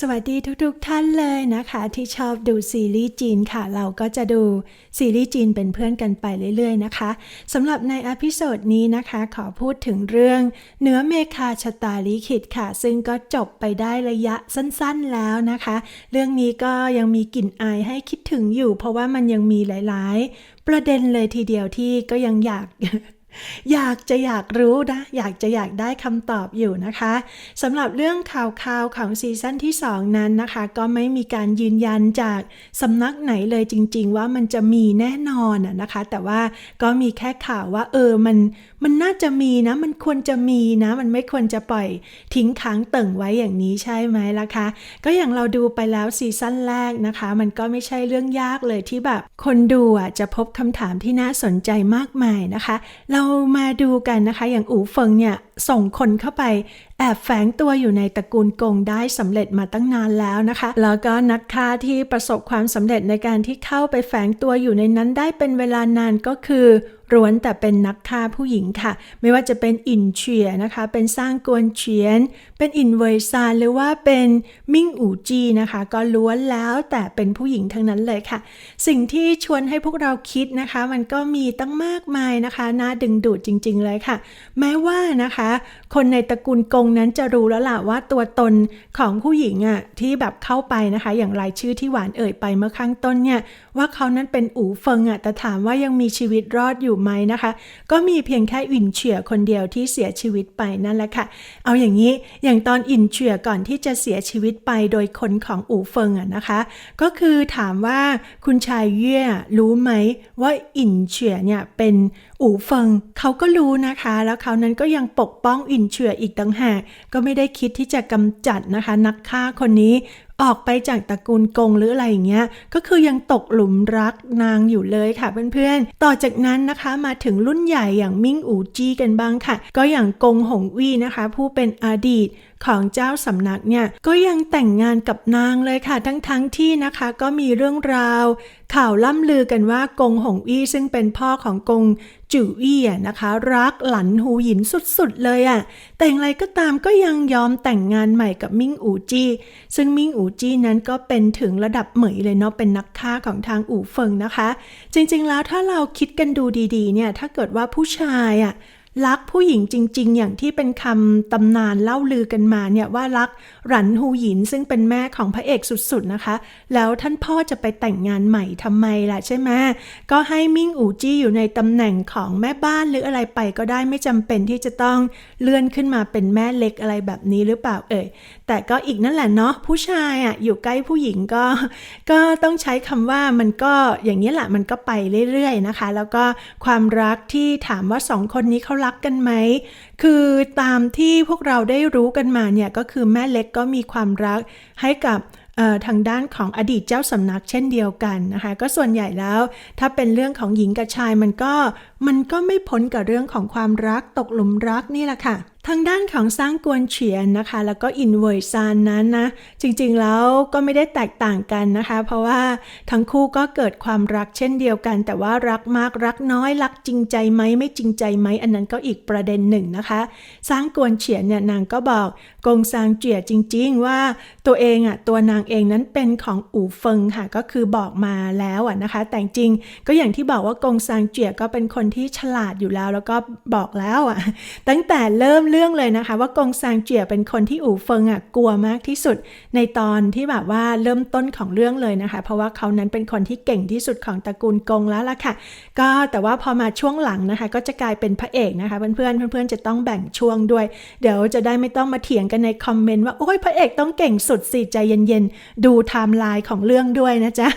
สวัสดีทุกๆท่านเลยนะคะ ที่ชอบดูซีรีส์จีนค่ะ เราก็จะดูซีรีส์จีนเป็นเพื่อนกันไปเรื่อยๆนะคะสำหรับในอพิโซดนี้นะคะ ขอพูดถึงเรื่องเนื้อเมคาชะตาลิขิตค่ะ ซึ่งก็จบไปได้ระยะสั้นๆแล้วนะคะ เรื่องนี้ก็ยังมีกลิ่นอายให้คิดถึงอยู่ เพราะว่ามันยังมีหลายๆ ประเด็นเลยทีเดียวที่ก็ยังอยาก อยากจะอยากรู้นะ อยากจะอยากได้คำตอบอยู่นะคะสำหรับเรื่องข่าวข่าวๆของซีซั่นที่ 2 นั้นนะคะ ก็ไม่มีการยืนยันจากสำนักไหนเลยจริง ๆ ว่ามันจะมีแน่นอนนะคะ แต่ว่าก็มีแค่ข่าวว่าเออมันมันน่าจะมีนะ มันควรจะมีนะ มันไม่ควรจะปล่อยทิ้งค้างเติ่งไว้อย่างนี้ใช่ไหมล่ะคะ ก็อย่างเราดูไปแล้วซีซั่นแรกนะคะ มันก็ไม่ใช่เรื่องยากเลยที่แบบ คนดูอะจะพบคำถามที่น่าสนใจมากมายนะคะ เรามาดูกันนะคะ อย่างอู๋เฟิงเนี่ยส่งคนเข้าไปแอบแฝงตัวอยู่ในตระกูลกงได้สำเร็จมาตั้งนานแล้วนะคะ แล้วก็นักฆ่าที่ประสบความสำเร็จในการที่เข้าไปแฝงตัวอยู่ในนั้นได้เป็นเวลานานก็คือร้วนแต่เป็นนักฆ่าผู้หญิงค่ะ ไม่ว่าจะเป็นอินเฉียนะคะ เป็นสร้างกวนเฉียน เป็นอินเวยซานหรือว่าเป็นมิ่งอู่จีนะคะ ก็ล้วนแล้วแต่เป็นผู้หญิงทั้งนั้นเลยค่ะ สิ่งที่ชวนให้พวกเราคิดนะคะ มันก็มีตั้งมากมายนะคะ น่าดึงดูดจริง ๆ เลยค่ะ แม้ว่านะคะ คนในตระกูลกงงนั้นจะรู้แล้วล่ะว่าตัวตนของผู้หญิงอะที่แบบเข้าไปนะคะ อย่างรายชื่อที่หวานเอ่ยไปเมื่อข้างต้นเนี่ย ว่าเขานั้นเป็นอูเฟิงอะแต่ถามว่ายังมีชีวิตรอดอยู่ไหมนะคะ ก็มีเพียงแค่อินเฉียคนเดียวที่เสียชีวิตไปนั่นแหละค่ะ เอาอย่างนี้อย่างตอนอินเฉียก่อนที่จะเสียชีวิตไปโดยคนของอูเฟิงอะนะคะ ก็คือถามว่าคุณชายเย่รู้ไหมว่าอินเฉียเนี่ยเป็นอูเฟิงเขาก็รู้นะคะ แล้วเขานั้นก็ยังปกป้องอินเฉียอีกต่างหากก็ไม่ได้คิดที่จะกำจัดนะคะ นักฆ่าคนนี้ออกไปจากตระกูลกงหรืออะไรอย่างเงี้ย ก็คือยังตกหลุมรักนางอยู่เลยค่ะเพื่อนๆ ต่อจากนั้นนะคะมาถึงรุ่นใหญ่อย่างมิ่งอูจี้กันบ้างค่ะ ก็อย่างกงหงวี่นะคะ ผู้เป็นอดีตของเจ้าสำนักเนี่ยก็ยังแต่งงานกับนางเลยค่ะ ทั้งๆทที่นะคะก็มีเรื่องราว ข่าวล่ำลือกันว่ากงหงอี้ซึ่งเป็นพ่อของกงจื่ออี้นะคะ รักหลันหูหยินสุดๆเลยอะแต่อย่างไรก็ตามก็ยังยอมแต่งงานใหม่กับมิ่งอูจี้ซึ่งมิ่งอูจี้นั้นก็เป็นถึงระดับเหมยเลยเนาะเป็นนักฆ่าของทางอู่เฟิงนะคะ จริงๆแล้วถ้าเราคิดกันดูดีๆเนี่ยถ้าเกิดว่าผู้ชายอะ รักผู้หญิงจริง ๆ อย่างที่เป็นคำตำนานเล่าลือกันมาเนี่ยว่ารักหรันฮูหยินซึ่งเป็นแม่ของพระเอกสุดๆนะคะ แล้วท่านพ่อจะไปแต่งงานใหม่ทำไมล่ะใช่ไหมก็ให้มิ่งอูจี้อยู่ในตำแหน่งของแม่บ้านหรืออะไรไปก็ได้ไม่จำเป็นที่จะต้องเลื่อนขึ้นมาเป็นแม่เล็กอะไรแบบนี้หรือเปล่าเอ่ยแต่ก็อีกนั่นแหละเนาะผู้ชายอะอยู่ใกล้ผู้หญิงก็ ก็ต้องใช้คำว่ามันก็อย่างนี้แหละมันก็ไปเรื่อยๆนะคะ แล้วก็ความรักที่ถามว่าสองคนนี้เขารักกันไหม คือตามที่พวกเราได้รู้กันมาเนี่ยก็คือแม่เล็กก็มีความรักให้กับทางด้านของอดีตเจ้าสำนักเช่นเดียวกันนะคะก็ส่วนใหญ่แล้วถ้าเป็นเรื่องของหญิงกับชายมันก็มันก็ไม่พ้นกับเรื่องของความรักตกหลุมรักนี่แหละค่ะ ทางด้านของสร้างกวนเฉียนนะคะ แล้วก็อินเวยซานนั้นนะ จริงๆแล้วก็ไม่ได้แตกต่างกันนะคะ เพราะว่าทั้งคู่ก็เกิดความรักเช่นเดียวกัน แต่ว่ารักมากรักน้อยรักจริงใจไหมไม่จริงใจไหมอันนั้นก็อีกประเด็นหนึ่งนะคะ สร้างกวนเฉียนเนี่ยนางก็บอกกงซางเจียจริง ๆ ว่าตัวเองอะตัวนางเองนั้นเป็นของอู่เฟิงค่ะก็คือบอกมาแล้วอะนะคะ แต่จริงก็อย่างที่บอกว่ากงซางเจียก็เป็นคนที่ฉลาดอยู่แล้ว แล้วก็บอกแล้วอะตั้งแต่เริ่มรื่องเลยนะคะ ว่ากงซางเจียเป็นคนที่อู่เฟิงอะกลัวมากที่สุด ในตอนที่แบบว่าเริ่มต้นของเรื่องเลยนะคะ เพราะว่าเขานั้นเป็นคนที่เก่งที่สุดของตระกูลกงแล้วล่ะค่ะ ก็แต่ว่าพอมาช่วงหลังนะคะ ก็จะกลายเป็นพระเอกนะคะ เพื่อนๆเพื่อนๆจะต้องแบ่งช่วงด้วย เดี๋ยวจะได้ไม่ต้องมาเถียงกันในคอมเมนต์ว่าโอ้ยพระเอกต้องเก่งสุดสิใจเย็นๆดูไทม์ไลน์ของเรื่องด้วยนะจ๊ะ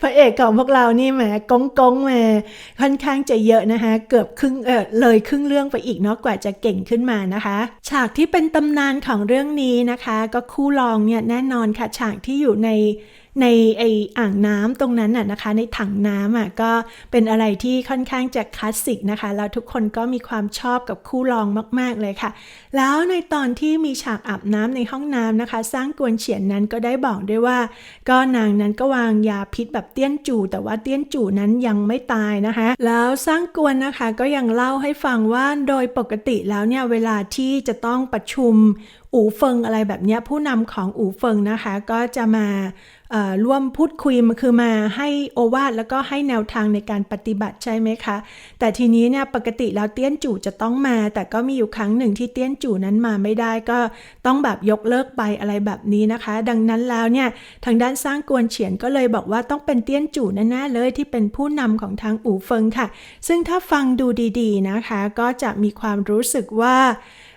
พระเอกของพวกเรานี่แหมกงกงแหมค่อนข้างจะเยอะนะคะ เกือบครึ่งเออเลยครึ่งเรื่องไปอีกเนาะกว่าจะเก่งขึ้นมานะคะ ฉากที่เป็นตำนานของเรื่องนี้นะคะ ก็คู่รองเนี่ยแน่นอนค่ะฉากที่อยู่ใน ในไออ่างน้ำตรงนั้นน่ะนะคะ ในถังน้ำอะก็เป็นอะไรที่ค่อนข้างจะคลาสสิกนะคะ แล้วทุกคนก็มีความชอบกับคู่รองมาก ๆเลยค่ะ แล้วในตอนที่มีฉากอาบน้ำในห้องน้ำนะคะ สร้างกวนเฉียนนั้นก็ได้บอกด้วยว่า ก็นางนั้นก็วางยาพิษแบบเตี้ยนจู่ แต่ว่าเตี้ยนจู่นั้นยังไม่ตายนะคะ แล้วสร้างกวนนะคะก็ยังเล่าให้ฟังว่าโดยปกติแล้วเนี่ยเวลาที่จะต้องประชุมอู่เฟิงอะไรแบบนี้ผู้นำของอู่เฟิงนะคะ ก็จะมาร่วมพูดคุยมาคือมาให้โอวาทแล้วก็ให้แนวทางในการปฏิบัติใช่ไหมคะ แต่ทีนี้เนี่ยปกติแล้วเตี้ยนจู่จะต้องมา แต่ก็มีอยู่ครั้งหนึ่งที่เตี้ยนจู่นั้นมาไม่ได้ก็ต้องแบบยกเลิกไปอะไรแบบนี้นะคะ ดังนั้นแล้วเนี่ยทางด้านสร้างกวนเฉียนก็เลยบอกว่าต้องเป็นเตี้ยนจู่แน่ๆเลยที่เป็นผู้นำของทางอู่เฟิงค่ะ ซึ่งถ้าฟังดูดีๆนะคะ ก็จะมีความรู้สึกว่า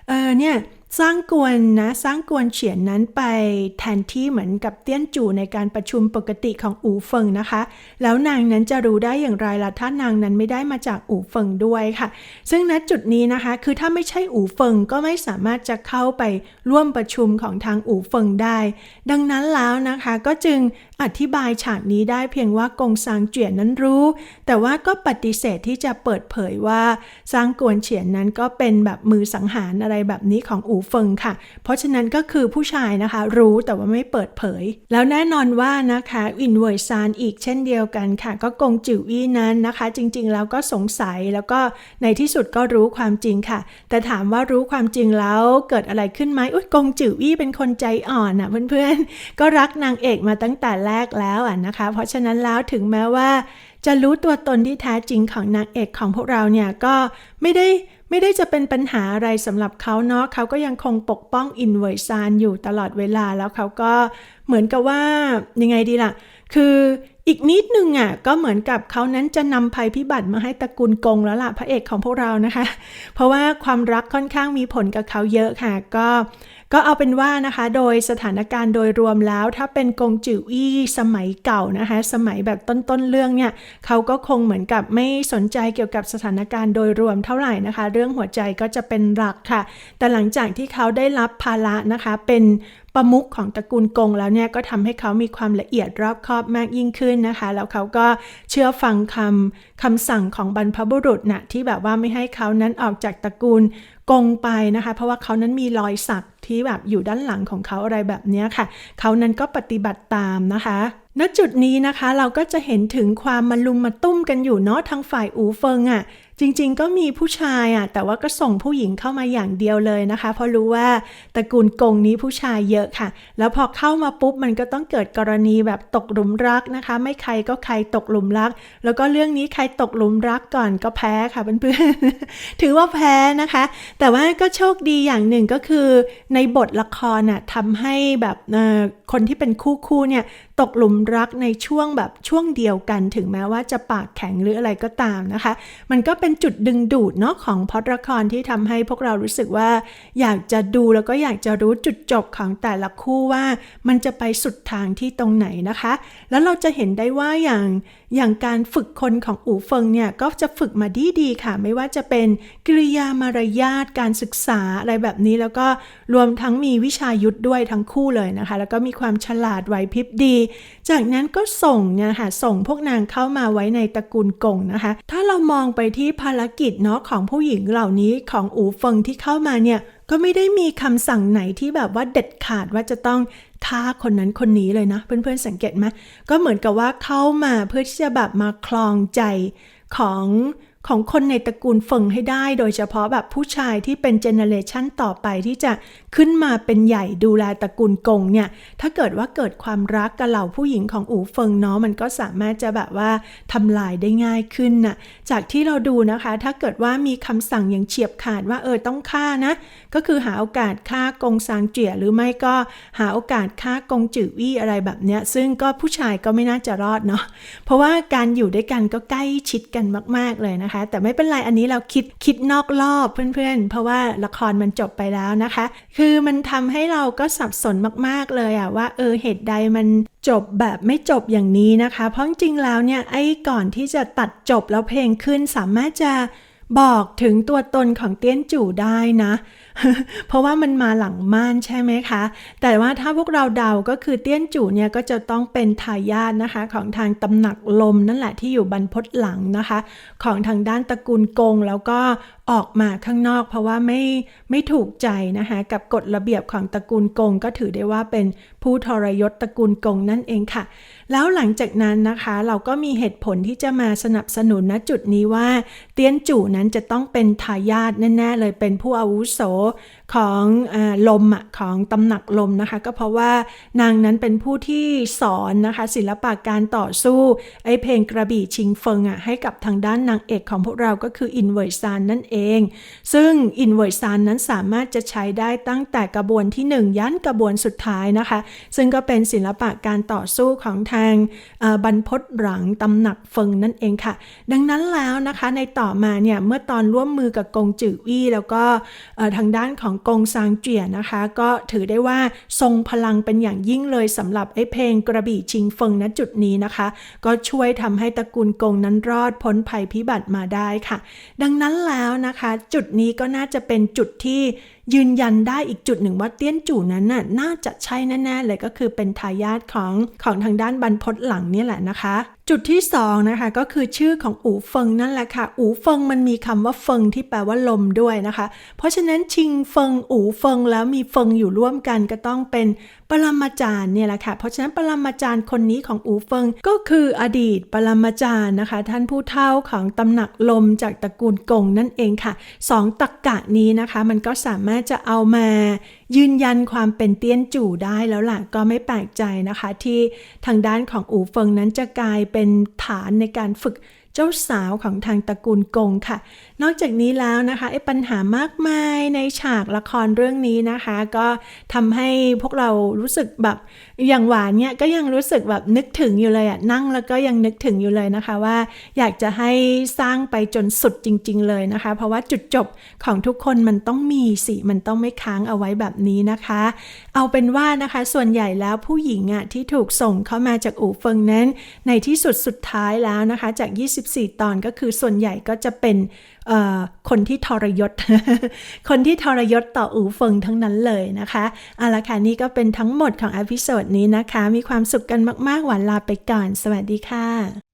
เออเนี่ย สร้างกวนนะสร้างกวนเฉียนนั้นไปแทนที่เหมือนกับเตี้ยนจู่ในการประชุมปกติของอู่เฟิงนะคะ แล้วนางนั้นจะรู้ได้อย่างไรล่ะถ้านางนั้นไม่ได้มาจากอู่เฟิงด้วยค่ะ ซึ่งณจุดนี้นะคะ คือถ้าไม่ใช่อู่เฟิงก็ไม่สามารถจะเข้าไปร่วมประชุมของทางอู่เฟิงได้ ดังนั้นแล้วนะคะก็จึงอธิบายฉากนี้ได้เพียงว่ากงซางเจียนนั้นรู้ แต่ว่าก็ปฏิเสธที่จะเปิดเผยว่าซางกวนเฉียนนั้นก็เป็นแบบมือสังหารอะไรแบบนี้ของอู่เฟิงค่ะ เพราะฉะนั้นก็คือผู้ชายนะคะ รู้แต่ว่าไม่เปิดเผย แล้วแน่นอนว่านะคะอินเวยซานอีกเช่นเดียวกันค่ะ ก็กงจิ๋วอี้นั้นนะคะ จริงๆแล้วก็สงสัยแล้วก็ในที่สุดก็รู้ความจริงค่ะ แต่ถามว่ารู้ความจริงแล้วเกิดอะไรขึ้นไหมอุ้ยกงจิ๋วอี้เป็นคนใจอ่อนอะเพื่อนๆ ก็รักนางเอกมาตั้งแต่แรกแล้วอะนะคะ เพราะฉะนั้นแล้วถึงแม้ว่า จะรู้ตัวตนที่แท้จริงของนางเอกของพวกเราเนี่ยก็ไม่ได้ ไม่ได้จะเป็นปัญหาอะไรสำหรับเขาเนาะเขาก็ยังคงปกป้องอินเวอร์ซานอยู่ตลอดเวลาแล้วเขาก็เหมือนกับว่ายังไงดีล่ะ คืออีกนิดนึงอะก็เหมือนกับเขานั้นจะนำภัยพิบัติมาให้ตระกูลกงแล้วล่ะพระเอกของพวกเรานะคะ เพราะว่าความรักค่อนข้างมีผลกับเขาเยอะค่ะ ก็ ก็เอาเป็นว่านะคะ โดยสถานการณ์โดยรวมแล้ว ถ้าเป็นกงจิ๋วอี้สมัยเก่านะคะ สมัยแบบต้นๆเรื่องเนี่ยเขาก็คงเหมือนกับไม่สนใจเกี่ยวกับสถานการณ์โดยรวมเท่าไหร่นะคะ เรื่องหัวใจก็จะเป็นหลักค่ะ แต่หลังจากที่เขาได้รับภาระนะคะ เป็นประมุขของตระกูลกงแล้วเนี่ยก็ทำให้เขามีความละเอียดรอบคอบมากยิ่งขึ้นนะคะ แล้วเขาก็เชื่อฟังคำคำสั่งของบรรพบุรุษนะที่แบบว่าไม่ให้เขานั้นออกจากตระกูล กงไปนะคะ เพราะว่าเขานั้นมีรอยสักที่แบบอยู่ด้านหลังของเขาอะไรแบบนี้ค่ะ เขานั้นก็ปฏิบัติตามนะคะณจุดนี้นะคะเราก็จะเห็นถึงความมาลุมมาตุ้มกันอยู่เนาะทางฝ่ายอูเฟิงอะ่ะ จริงๆ ก็มีผู้ชายอะ แต่ว่าก็ส่งผู้หญิงเข้ามาอย่างเดียวเลยนะคะ เพราะรู้ว่าตระกูลกงนี้ผู้ชายเยอะค่ะ แล้วพอเข้ามาปุ๊บมันก็ต้องเกิดกรณีแบบตกหลุมรักนะคะ ไม่ใครก็ใครตกหลุมรัก แล้วก็เรื่องนี้ใครตกหลุมรักก่อนก็แพ้ค่ะเพื่อนๆ ถือว่าแพ้นะคะ แต่ว่าก็โชคดีอย่างหนึ่งก็คือ ในบทละครน่ะทำให้แบบคนที่เป็นคู่คู่เนี่ยตกหลุมรักในช่วงแบบช่วงเดียวกัน ถึงแม้ว่าจะปากแข็งหรืออะไรก็ตามนะคะ มันก็เป็นจุดดึงดูดเนาะของพอดละครที่ทำให้พวกเรารู้สึกว่า อยากจะดูแล้วก็อยากจะรู้จุดจบของแต่ละคู่ว่า มันจะไปสุดทางที่ตรงไหนนะคะ แล้วเราจะเห็นได้ว่าอย่างอย่างการฝึกคนของอู่เฟิงเนี่ยก็จะฝึกมาดีดีๆค่ะ ไม่ว่าจะเป็นกิริยามารยาทการศึกษาอะไรแบบนี้แล้วก็รวมทั้งมีวิชายุทธด้วยทั้งคู่เลยนะคะ แล้วก็มีความฉลาดไหวพริบดี จากนั้นก็ส่งเนี่ยค่ะส่งพวกนางเข้ามาไว้ในตระกูลกงนะคะ ถ้าเรามองไปที่ภารกิจเนาะของผู้หญิงเหล่านี้ของอูเฟิงที่เข้ามาเนี่ยก็ไม่ได้มีคำสั่งไหนที่แบบว่าเด็ดขาดว่าจะต้องฆ่าคนนั้นคนนี้เลยนะ เพื่อนๆสังเกตไหมก็เหมือนกับว่าเข้ามาเพื่อที่จะแบบมาคลองใจของ ของคนในตระกูลเฟิงให้ได้ โดยเฉพาะแบบผู้ชายที่เป็นเจเนเรชันต่อไปที่จะขึ้นมาเป็นใหญ่ดูแลตระกูลกงเนี่ย ถ้าเกิดว่าเกิดความรักกับเหล่าผู้หญิงของอู่เฟิงเนาะมันก็สามารถจะแบบว่าทำลายได้ง่ายขึ้นน่ะ จากที่เราดูนะคะ ถ้าเกิดว่ามีคำสั่งอย่างเฉียบขาดว่าเออต้องฆ่านะ ก็คือหาโอกาสฆ่ากงซางเจียหรือไม่ก็หาโอกาสฆ่ากงจือวี่อะไรแบบเนี้ย ซึ่งก็ผู้ชายก็ไม่น่าจะรอดเนาะ เพราะว่าการอยู่ด้วยกันก็ใกล้ชิดกันมาก ๆเลยนะคะแต่ไม่เป็นไรอันนี้เราคิดคิดนอกรอบเพื่อนๆ เพราะว่าละครมันจบไปแล้วนะคะ คือมันทำให้เราก็สับสนมากๆเลยอะว่าเออเหตุใดมันจบแบบไม่จบอย่างนี้นะคะ เพราะจริงแล้วเนี่ยไอ้ก่อนที่จะตัดจบแล้วเพลงขึ้นสามารถจะบอกถึงตัวตนของเตี้ยนจู่ได้นะเพราะว่ามันมาหลังม่านใช่ไหมคะ แต่ว่าถ้าพวกเราเดาก็คือเตี้ยนจู่เนี่ยก็จะต้องเป็นทายาทนะคะ ของทางตำหนักลมนั่นแหละที่อยู่บรรพตหลังนะคะ ของทางด้านตระกูลกงแล้วก็ออกมาข้างนอก เพราะว่าไม่ไม่ถูกใจนะคะ กับกฎระเบียบของตระกูลกงก็ถือได้ว่าเป็นผู้ทรยศตระกูลกงนั่นเองค่ะ แล้วหลังจากนั้นนะคะ เราก็มีเหตุผลที่จะมาสนับสนุนณจุดนี้ว่า เตี้ยนจู่นั้นจะต้องเป็นทายาทแน่ๆเลยเป็นผู้อาวุโส before ของอลมอะของตำหนักลมนะคะ ก็เพราะว่านางนั้นเป็นผู้ที่สอนนะคะศิลปะการต่อสู้ไอเพลงกระบี่ชิงเฟิงอะให้กับทางด้านนางเอกของพวกเราก็คืออินเวอร์ซานนั่นเอง ซึ่งอินเวอร์ซานนั้นสามารถจะใช้ได้ตั้งแต่กระบวนที่ 1 ยันกระบวนสุดท้ายนะคะ ซึ่งก็เป็นศิลปะการต่อสู้ของทางบรรพตหลังตำหนักเฟิงนั่นเองค่ะ ดังนั้นแล้วนะคะในต่อมาเนี่ยเมื่อตอนร่วมมือกับกงจือวี่แล้วก็ทางด้านของกงซางเจียนะคะ ก็ถือได้ว่าทรงพลังเป็นอย่างยิ่งเลยสำหรับไอ้เพลงกระบี่ชิงเฟิงณจุดนี้นะคะ ก็ช่วยทำให้ตระกูลกงนั้นรอดพ้นภัยพิบัติมาได้ค่ะ ดังนั้นแล้วนะคะ จุดนี้ก็น่าจะเป็นจุดที่ยืนยันได้อีกจุดหนึ่งว่าเตี้ยนจู่นั้นน่ะน่าจะใช่แน่ๆเลยก็คือเป็นทายาทของของทางด้านบรรพตหลังนี่แหละนะคะ จุดที่สองนะคะก็คือชื่อของอูเฟิงนั่นแหละค่ะ อูเฟิงมันมีคำว่าเฟิงที่แปลว่าลมด้วยนะคะ เพราะฉะนั้นชิงเฟิงอูเฟิงแล้วมีเฟิงอยู่ร่วมกันก็ต้องเป็น ปรมาจารย์เนี่ยแหละค่ะ เพราะฉะนั้นปรมาจารย์คนนี้ของอูเฟิงก็คืออดีตปรมาจารย์นะคะ ท่านผู้เฒ่าของตำหนักลมจากตระกูลกงนั่นเองค่ะสองตรกกะนี้นะคะ มันก็สามารถจะเอามายืนยันความเป็นเตี้ยนจู่ได้แล้วล่ะก็ไม่แปลกใจนะคะ ที่ทางด้านของอูเฟิงนั้นจะกลายเป็นฐานในการฝึก เจ้าสาวของทางตระกูลกงค่ะ นอกจากนี้แล้วนะคะไอ้ปัญหามากมายในฉากละครเรื่องนี้นะคะ ก็ทำให้พวกเรารู้สึกแบบ อย่างหวานเนี่ยก็ยังรู้สึกแบบนึกถึงอยู่เลยอะนั่งแล้วก็ยังนึกถึงอยู่เลยนะคะว่า อยากจะให้สร้างไปจนสุดจริง ๆ เลยนะคะ เพราะว่าจุดจบของทุกคนมันต้องมีสิมันต้องไม่ค้างเอาไว้แบบนี้นะคะ เอาเป็นว่านะคะส่วนใหญ่แล้วผู้หญิงอะที่ถูกส่งเข้ามาจากอู่เฟิงนั้น ในที่สุดสุดท้ายแล้วนะคะ จาก 24 ตอนก็คือส่วนใหญ่ก็จะเป็นคนที่ทรยศ คนที่ทรยศต่ออูเฟิงทั้งนั้นเลยนะคะเอาละค่ะนี่ก็เป็นทั้งหมดของอพิโซดนี้นะคะ มีความสุขกันมาก ๆ หวานลาไปก่อน สวัสดีค่ะ